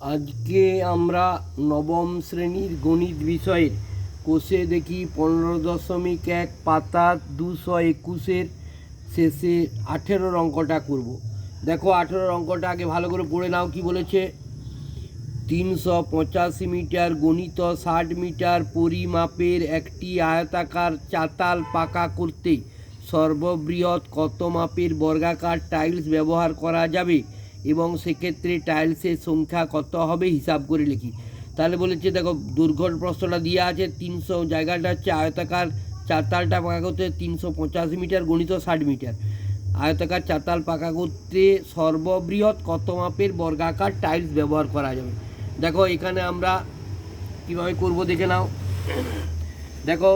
আজকে আমরা নবম শ্রেণির গণিত বিষয়ের কোষে দেখি পনেরো দশমিক এক পাতা দুশো একুশের শেষে আঠেরোর অঙ্কটা করব। দেখো আঠেরোর অঙ্কটা আগে ভালো করে পড়ে নাও কি বলেছে? তিনশো পঁচাশি মিটার গণিত, ষাট মিটার পরিমাপের একটি আয়তাকার চাতাল পাকা করতে সর্ববৃহৎ কত মাপের বর্গাকার টাইলস ব্যবহার করা যাবে? এবং সেক্ষেত্রে টাইলসের সংখ্যা কত হবে হিসাব করে লিখি। তাহলে বলেছে, দেখো দুর্ঘট প্রশ্নটা দিয়ে আছে, তিনশো জায়গাটা হচ্ছে আয়তাকার চাতালটা পাকা করতে তিনশো পঁচাশি মিটার গণিত ষাট মিটার। আয়তাকার চাতাল পাকা করতে সর্ববৃহৎ কত মাপের বর্গাকার টাইলস ব্যবহার করা যাবে? দেখো, এখানে আমরা কীভাবে করব দেখে নাও। দেখো,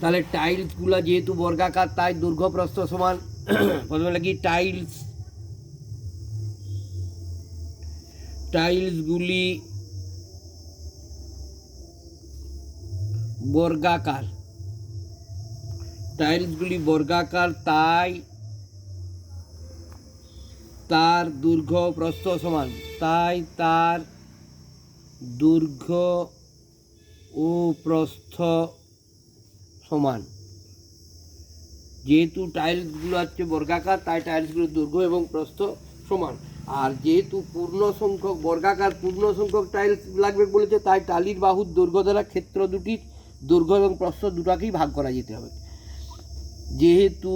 তাহলে টাইলসগুলো যেহেতু বর্গাকার, তাই দৈর্ঘ্য প্রস্থ সমান প্রথমে লাগি টাইলস টাইলসগুলি বর্গাকার। টাইলসগুলি বর্গাকার, তাই তার দৈর্ঘ্য প্রস্থ সমান। তাই তার দৈর্ঘ্য ও প্রস্থ সমান। যেহেতু টাইলসগুলো হচ্ছে বর্গাকার, তাই টাইলসগুলো দৈর্ঘ্য এবং প্রস্থ সমান। আর যেহেতু পূর্ণ সংখ্যক বর্গাকার, পূর্ণ সংখ্যক টাইলস লাগবে বলেছে, তাই টালির বাহুর দৈর্ঘ্য দ্বারা ক্ষেত্র দুটির দৈর্ঘ্য এবং প্রস্থ দুটাকেই ভাগ করা যেতে হবে। যেহেতু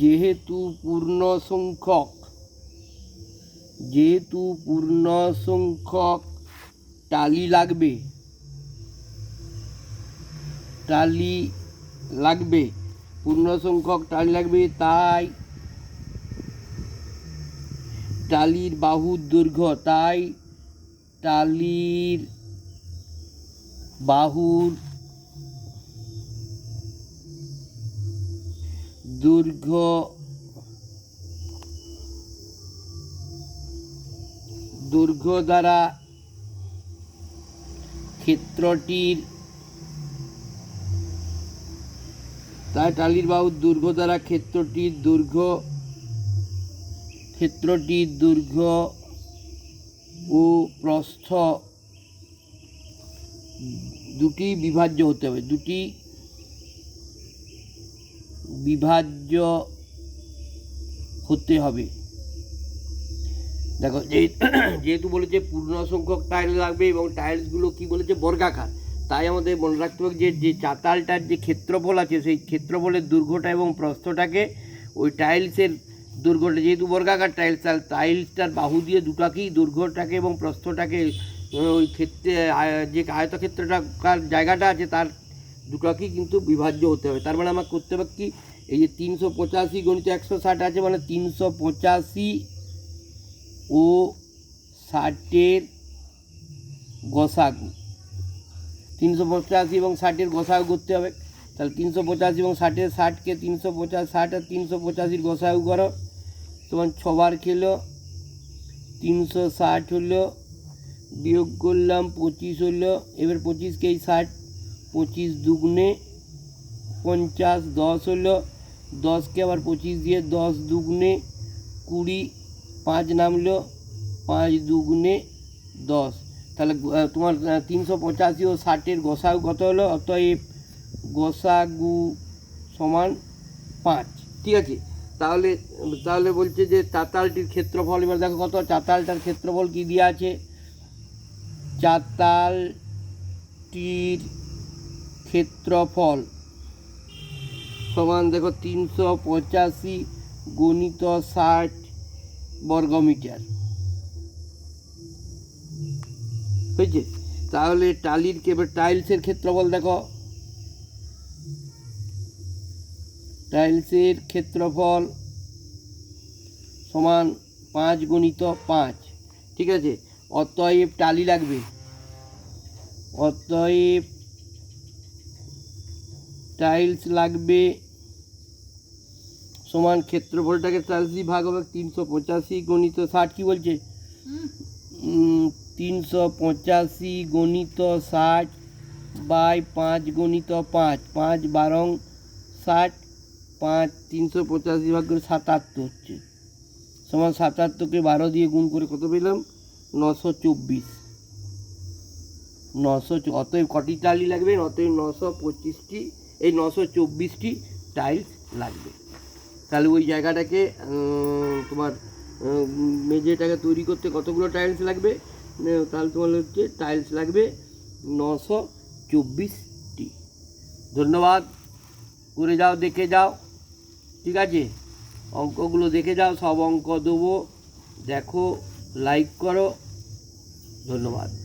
যেহেতু পূর্ণ সংখ্যক, যেহেতু পূর্ণ সংখ্যক টালি লাগবে টালি লাগবে, পূর্ণ সংখ্যক টালি লাগবে, তাই টালির বাহুর দৈর্ঘ্য, তাই টালির বাহুর দৈর্ঘ্য দৈর্ঘ্য দ্বারা ক্ষেত্রটির তাই টালির বাহুর দৈর্ঘ্য দ্বারা ক্ষেত্রটির দৈর্ঘ্য ক্ষেত্রটির দৈর্ঘ্য ও প্রস্থ দুটি বিভাজ্য হতে হবে। দুটি বিভাজ্য হতে হবে। দেখো, যেহেতু বলেছে পূর্ণ সংখ্যক টাইল লাগবে এবং টাইলসগুলো কি বলেছে বর্গাকার। তাই আমাদের মনে রাখতে হবে যে যে চাতালটার যে ক্ষেত্রফল আছে, সেই ক্ষেত্রফলের দৈর্ঘ্যটা এবং প্রস্থটাকে ওই টাইলসের দৈর্ঘ্যটা যেহেতু বর্গাকার টাইলস টাইলসটার বাহু দিয়ে দুটাকেই দৈর্ঘ্যটাকে এবং প্রস্থটাকে, ওই ক্ষেত্রে যে আয়তক্ষেত্রটার জায়গাটা আছে, তার দুটাকেই কিন্তু বিভাজ্য হতে হবে। তার মানে আমার করতে হবে কি, এই যে তিনশো পঁচাশি গণিত একশো ষাট আছে মানে তিনশো পঁচাশি ও ষাটের গসাগু। তিনশো পঁচাশি এবং ষাটের গসাগু করতে হবে। তাহলে তিনশো পঁচাশি এবং ষাটের ষাটকে তিনশো পঁচাশ, ষাট আর তিনশো পঁচাশির গসাগু করো। তোমার ছবার খেলো, তিনশো ষাট হলো, বিয়োগ করলাম পঁচিশ হলো, এবার পঁচিশকে এই ষাট, পঁচিশ দুগুণে পঞ্চাশ দশ হলো, দশকে আবার পঁচিশ দিয়ে দশ দুগুণে কুড়ি, পাঁচ নামলো, পাঁচ দুগুণে দশ। তাহলে তোমার তিনশো পঁচাশি ও ষাটের গোসাগু কত হলো? অতএব গোসাগু সমান পাঁচ। ঠিক আছে? তাহলে তাহলে বলছে যে চাতালটির ক্ষেত্রফল, এবার দেখো কত, চাতালটার ক্ষেত্রফল কী দেওয়া আছে? চাতালটির ক্ষেত্রফল সমান, দেখো, তিনশো পঁচাশি গণিত ষাট বর্গমিটার। হয়েছে তাহলে টালির এবার টাইলসের ক্ষেত্রফল দেখো। টাইলসের ক্ষেত্রফল সমান পাঁচ গণিত পাঁচ। ঠিক আছে? অতএব টালি লাগবে। অতএব টাইলস লাগবে সমান ক্ষেত্রফলটাকে টাইলস দিয়ে ভাগ হবে তিনশো পঁচাশি গণিত ষাট কি বলছে? তিনশো পঁচাশি গণিত ষাট বাই পাঁচ গণিত পাঁচ পাঁচ বারং ষাট, পাঁচ তিনশো পঁচাশি ভাগ করে সাতাত্তর হচ্ছে। সমান সাতাত্তরকে বারো দিয়ে গুণ করে কত পেলাম? নশো চব্বিশ। নশো অতএব কটি টালি লাগবে? অতএব নশো পঁচিশটি, এই নশো চব্বিশটি টাইলস লাগবে। তাহলে ওই জায়গাটাকে তোমার মেঝেটাকে তৈরি করতে কতগুলো টাইলস লাগবে? তাহলে তোমার হচ্ছে টাইলস লাগবে নশো চব্বিশটি। ধন্যবাদ। করে যাও, দেখে যাও। ঠিক আছে? অঙ্কগুলো দেখে যাও, সব অঙ্ক দেবো। দেখো লাইক করো। ধন্যবাদ।